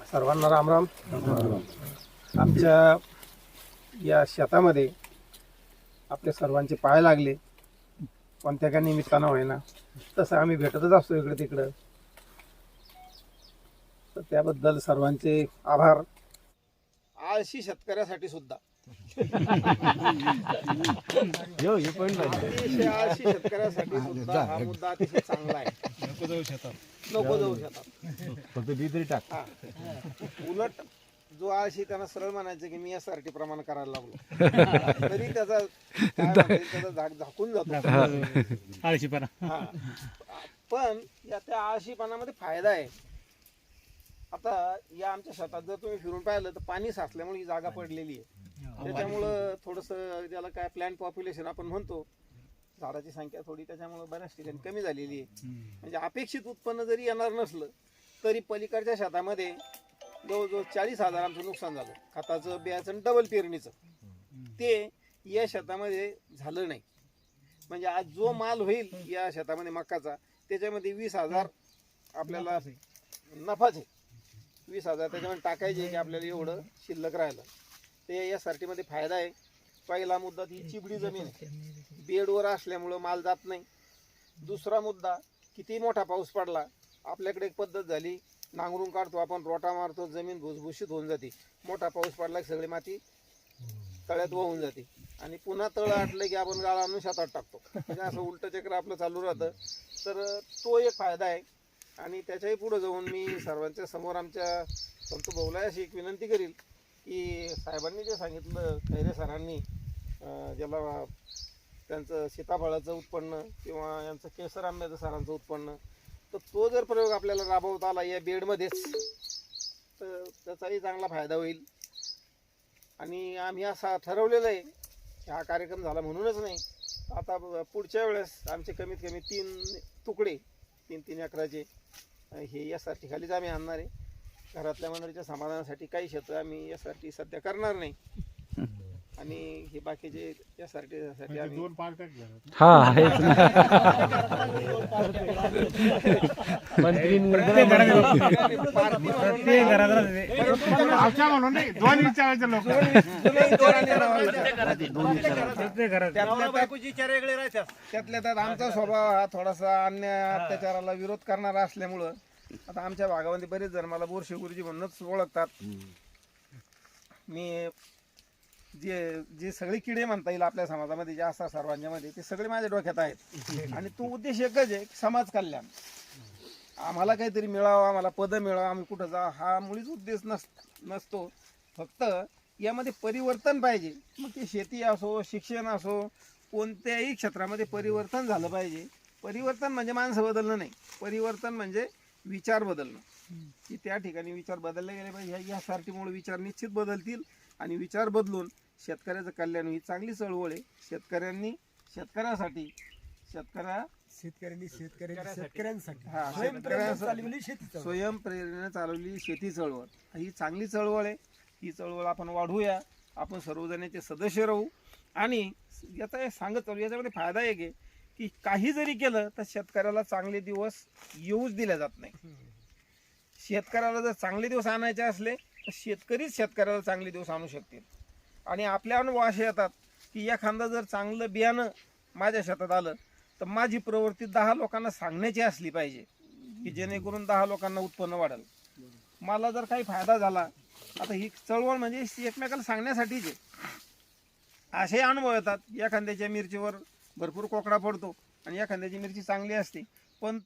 सर्वांना रामराम आमच्या या शेतामध्ये आपल्या सर्वांचे पाय लागले. कोणत्या का निमित्तानं व्हायना तसं आम्ही भेटतच असतो इकडे तिकडं. तर त्याबद्दल सर्वांचे आभार. आळशी शेतकऱ्यासाठी सुद्धा. अतिशय आळशी शेतकऱ्यासाठी सुद्धा हा मुद्दा अतिशय चांगला आहे. नको जाऊ शेतात. नको जाऊ शेतात. फक्त बी तरी टाक. हा. उलट जो आळशी त्यांना सरळ म्हणायचं की मी यासाठी प्रमाण करायला लागलो. तरी त्याचा काय म्हणता येईल, त्याचा झाक झाकून जातो. आळशीपणा. हा. पण या त्या आळशीपणामध्ये फायदा आहे. आता या आमच्या शेतात जर तुम्ही फिरून पाहिलं तर पाणी साचल्यामुळे ही जागा पडलेली आहे. त्याच्यामुळं थोडस त्याला काय प्लॅन पॉप्युलेशन आपण म्हणतो झाडाची संख्या थोडी त्याच्यामुळे बऱ्याच ठिकाणी कमी झालेली आहे. म्हणजे अपेक्षित उत्पन्न जरी येणार नसलं तरी पलीकडच्या शेतामध्ये जवळजवळ चाळीस हजार आमचं नुकसान झालं. खताचं बियाचं आणि डबल पेरणीचं. ते या शेतामध्ये झालं नाही. म्हणजे आज जो माल होईल या शेतामध्ये मकाचा त्याच्यामध्ये वीस हजार आपल्याला नफाच आहे. वीस हजार त्याच्यामध्ये टाकायचे की आपल्याला एवढं शिल्लक राहिलं. ते या सर्टीमध्ये फायदा आहे. पहिला मुद्दा ती चिबडी जमीन आहे. बेडवर असल्यामुळं माल जात नाही. दुसरा मुद्दा किती मोठा पाऊस पडला आपल्याकडे एक पद्धत झाली नांगरून काढतो आपण रोटा मारतो जमीन भुसभुशीत होऊन जाते. मोठा पाऊस पडला की सगळी माती तळ्यात वाहून जाते. आणि पुन्हा तळ आटलं की आपण गाळा आणून शेतात टाकतो. म्हणजे असं उलट चक्र आपलं चालू राहतं. तर तो एक फायदा आहे. आणि त्याच्याही पुढं जाऊन मी सर्वांच्या समोर आमच्या संत भाऊला अशी एक विनंती करील की साहेबांनी जे सांगितलं खैरे सरांनी ज्याला त्यांचं सीताफळाचं उत्पन्न किंवा यांचं केसर आंब्याचं सरांचं उत्पन्न तर तो जर प्रयोग आपल्याला राबवता आला या बेडमध्येच तर त्याचाही चांगला फायदा होईल. आणि आम्ही असा ठरवलेलं आहे की हा कार्यक्रम झाला म्हणूनच नाही. आता पुढच्या वेळेस आमचे कमीत कमी तीन तुकडे तीन तीन अकराचे हे यासाठी खालीच आम्ही आणणार आहे. घरातल्या मंडळीच्या समाधानासाठी काही क्षेत्र आम्ही यासाठी सध्या करणार नाही. आणि हे बाकीचे यासाठी यासाठी आम्ही दोन हा आहेच ना. मंत्री म्हणून नाही, आमच्या म्हणून नाही दोन विचारायचे लोक. वेगळे राहतात. त्यातल्या त्यात आमचा स्वभाव हा थोडासा अन्याय अत्याचाराला विरोध करणारा असल्यामुळं आता आमच्या भागामध्ये बरेच जण मला बोरशे गुरुजी म्हणूनच ओळखतात. मी जे जे सगळे किडे म्हणता येईल आपल्या समाजामध्ये जे असतात सर्वांच्यामध्ये ते सगळे माझ्या डोक्यात आहेत. आणि तो उद्देश एकच आहे समाज कल्याण. आम्हाला काहीतरी मिळावं आम्हाला पद मिळावं आम्ही कुठं जा हा मुळीच उद्देश नस नसतो. फक्त यामध्ये परिवर्तन पाहिजे. मग ते शेती असो शिक्षण असो कोणत्याही क्षेत्रामध्ये परिवर्तन झालं पाहिजे. परिवर्तन म्हणजे माणसं बदलणं नाही. परिवर्तन म्हणजे विचार बदलणं. की त्या ठिकाणी विचार बदलले गेले पाहिजे. यासाठी मुळे विचार निश्चित बदलतील आणि विचार बदलून शेतकऱ्याचं कल्याण ही चांगली चळवळ आहे. शेतकऱ्यांनी शेतकऱ्यासाठी शेतकऱ्या शेतकऱ्यांनी शेतकऱ्यांनी शेतकऱ्यांसाठी. हा, स्वयंप्रेरणा चालवली शेती चळवळ. चालवलेली शेती चळवळ. ही चांगली चळवळ आहे. ही चळवळ आपण वाढवूया आपण सर्वजण याचे सदस्य राहू. आणि याचा एक सांगत चालू याच्यामध्ये फायदा एक आहे की काही जरी केलं तर शेतकऱ्याला चांगले दिवस येऊच दिले जात नाही. शेतकऱ्याला जर चांगले दिवस आणायचे असले तर शेतकरीच शेतकऱ्याला चांगले दिवस आणू शकतील. आणि आपल्या अनुभव असे येतात की एखादं जर चांगलं बियाणं माझ्या शेतात आलं तर माझी प्रवृत्ती दहा लोकांना सांगण्याची असली पाहिजे की जेणेकरून दहा लोकांना उत्पन्न वाढेल. मला जर काही फायदा झाला आता ही चळवळ म्हणजे एकमेकाला सांगण्यासाठीच आहे. असे अनुभव येतात एखाद्याच्या मिरचीवर भरपूर कोकडा पडतो आणि एखाद्याची मिरची चांगली असते. पण